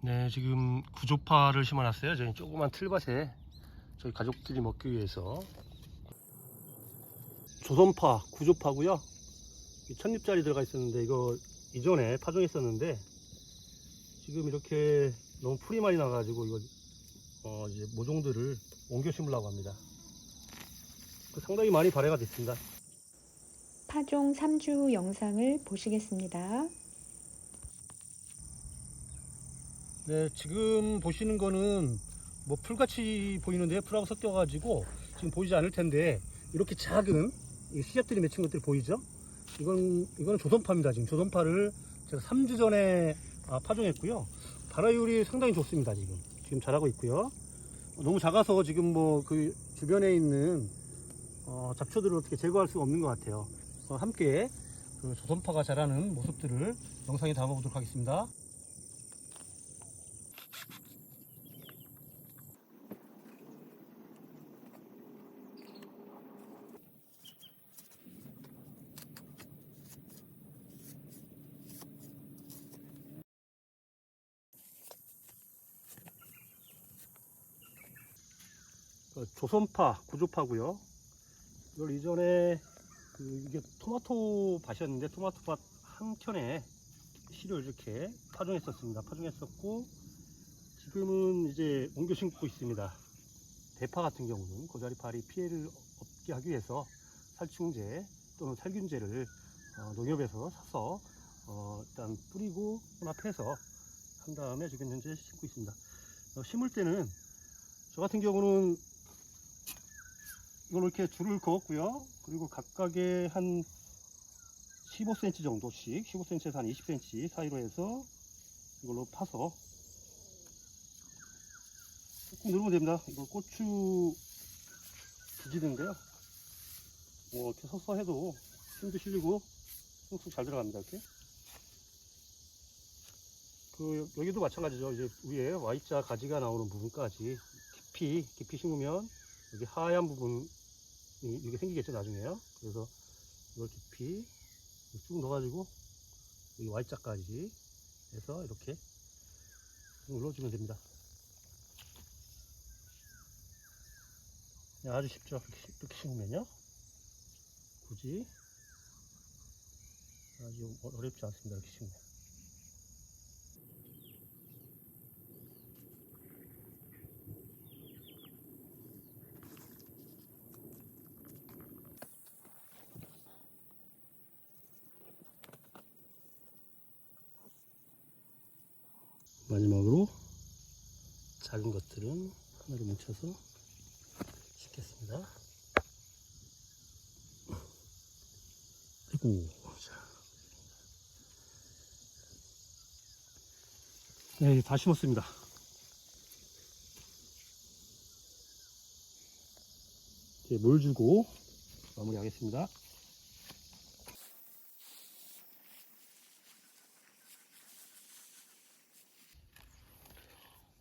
네, 지금 구조파를 심어놨어요. 저희 조그만 틀밭에 저희 가족들이 먹기 위해서 조선파, 구조파고요. 이 첫잎자리 들어가 있었는데 이거 이전에 파종했었는데 지금 이렇게 너무 풀이 많이 나가지고 이거 어 이제 모종들을 옮겨 심으려고 합니다. 그 상당히 많이 발해가 됐습니다. 파종 3주 후 영상을 보시겠습니다. 네, 지금 보시는 거는 뭐 풀같이 보이는데 풀하고 섞여가지고 지금 보이지 않을 텐데 이렇게 작은 이 씨앗들이 맺힌 것들 보이죠? 이건 이거는 조선파입니다. 지금 조선파를 제가 3주 전에 아, 파종했고요. 발화율이 상당히 좋습니다. 지금 지금 자라고 있고요. 너무 작아서 지금 뭐 그 주변에 있는 어, 잡초들을 어떻게 제거할 수가 없는 것 같아요. 함께 그 조선파가 자라는 모습들을 영상에 담아보도록 하겠습니다. 조선파, 구조파고요. 이걸 이전에 그 이게 토마토 밭이었는데 토마토 밭 한 켠에 씨를 이렇게 파종했었습니다. 파종했었고 지금은 이제 옮겨 심고 있습니다. 대파 같은 경우는 고자리파리 피해를 없게 하기 위해서 살충제 또는 살균제를 어, 농협에서 사서 어, 일단 뿌리고 혼합해서 한 다음에 지금 현재 심고 있습니다. 어, 심을 때는 저 같은 경우는 이걸 이렇게 줄을 그었고요. 그리고 각각의 한 15cm 정도씩, 15cm에서 한 20cm 사이로 해서 이걸로 파서 꾹 누르면 됩니다. 이거 고추 기지인데요. 뭐 이렇게 서서 해도 힘도 실리고 쑥쑥 잘 들어갑니다. 이렇게. 그 여기도 마찬가지죠. 이제 위에 Y자 가지가 나오는 부분까지 깊이 깊이 심으면 여기 하얀 부분 이게 생기겠죠 나중에요. 그래서 이걸 깊이 쭉 넣어가지고 여기 Y자까지 해서 이렇게 눌러주면 됩니다. 네, 아주 쉽죠. 이렇게, 이렇게 심으면요. 굳이 아주 어렵지 않습니다. 이렇게 심으면. 마지막으로 작은 것들은 하나로 뭉쳐서 씻겠습니다. 아이고, 자. 네, 다 심었습니다. 이제 물 주고 마무리하겠습니다.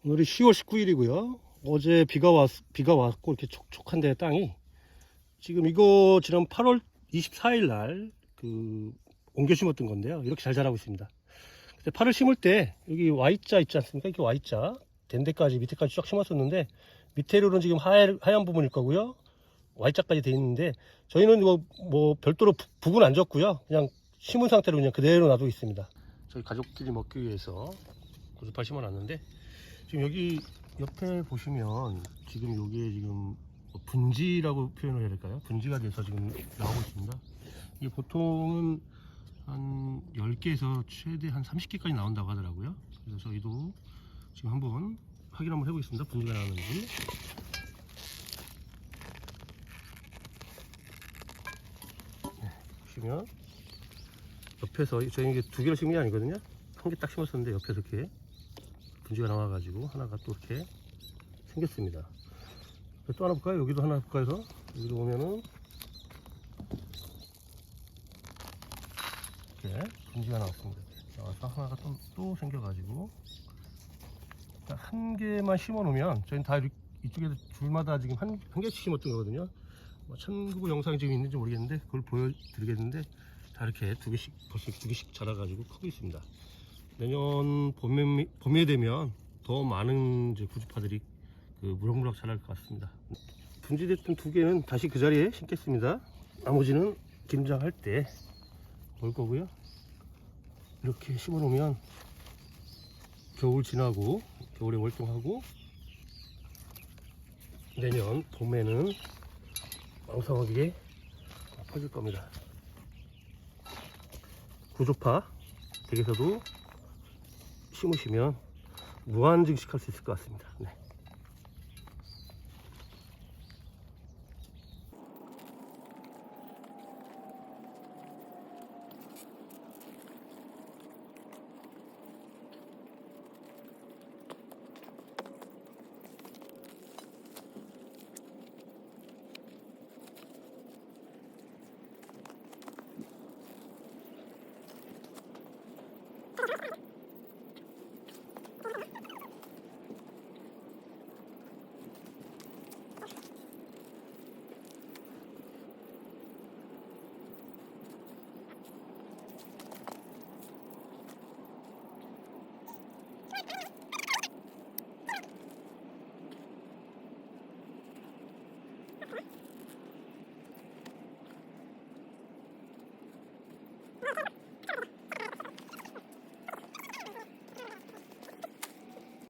오늘이 10월 19일이고요. 어제 비가 왔, 비가 왔고 이렇게 촉촉한데 땅이 지금 이거 지난 8월 24일 날 그 옮겨 심었던 건데요. 이렇게 잘 자라고 있습니다. 근데 파를 심을 때 여기 Y자 있지 않습니까? 이렇게 Y자 된 데까지 밑에까지 쫙 심었었는데 밑에로는 지금 하얀, 하얀 부분일 거고요. Y자까지 돼 있는데 저희는 뭐, 뭐 별도로 부- 북은 안 줬고요. 그냥 심은 상태로 그냥 그대로 놔두고 있습니다. 저희 가족들이 먹기 위해서 고주파 심어놨는데 지금 여기 옆에 보시면 지금 여기에 지금 뭐 분지라고 표현을 해야 될까요? 분지가 돼서 지금 나오고 있습니다. 이게 보통은 한 10개에서 최대 한 30개까지 나온다고 하더라고요. 그래서 저희도 지금 한번 확인 한번 해보겠습니다. 분지가 나오는지. 네, 보시면 옆에서 저희 이게 두 개를 심은 게 아니거든요. 한 개 딱 심었었는데 옆에서 이렇게 분지가 나와가지고 하나가 또 이렇게 생겼습니다. 또 하나 볼까요? 여기도 하나 볼까요? 해서 여기도 보면은 이렇게 분지가 나왔습니다. 나와서 하나가 또, 또 생겨가지고 딱한 개만 심어 놓으면 저희는 다 이렇게 이쪽에 줄마다 지금 한, 한 개씩 심었던 거거든요. 뭐 참고로 영상이 지금 있는지 모르겠는데 그걸 보여드리겠는데 다 이렇게 두 개씩 벌써 두 개씩 자라가지고 크고 있습니다. 내년 봄에, 봄에 되면 더 많은 이제 구주파들이 그 무럭무럭 자랄 것 같습니다. 분지됐던 두 개는 다시 그 자리에 심겠습니다. 나머지는 김장할 때올 거고요. 이렇게 심어 놓으면 겨울 지나고 겨울에 월동하고 내년 봄에는 왕성하게 퍼질 겁니다. 구조파 댁에서도 심으시면 무한 증식할 수 있을 것 같습니다. 네. difference?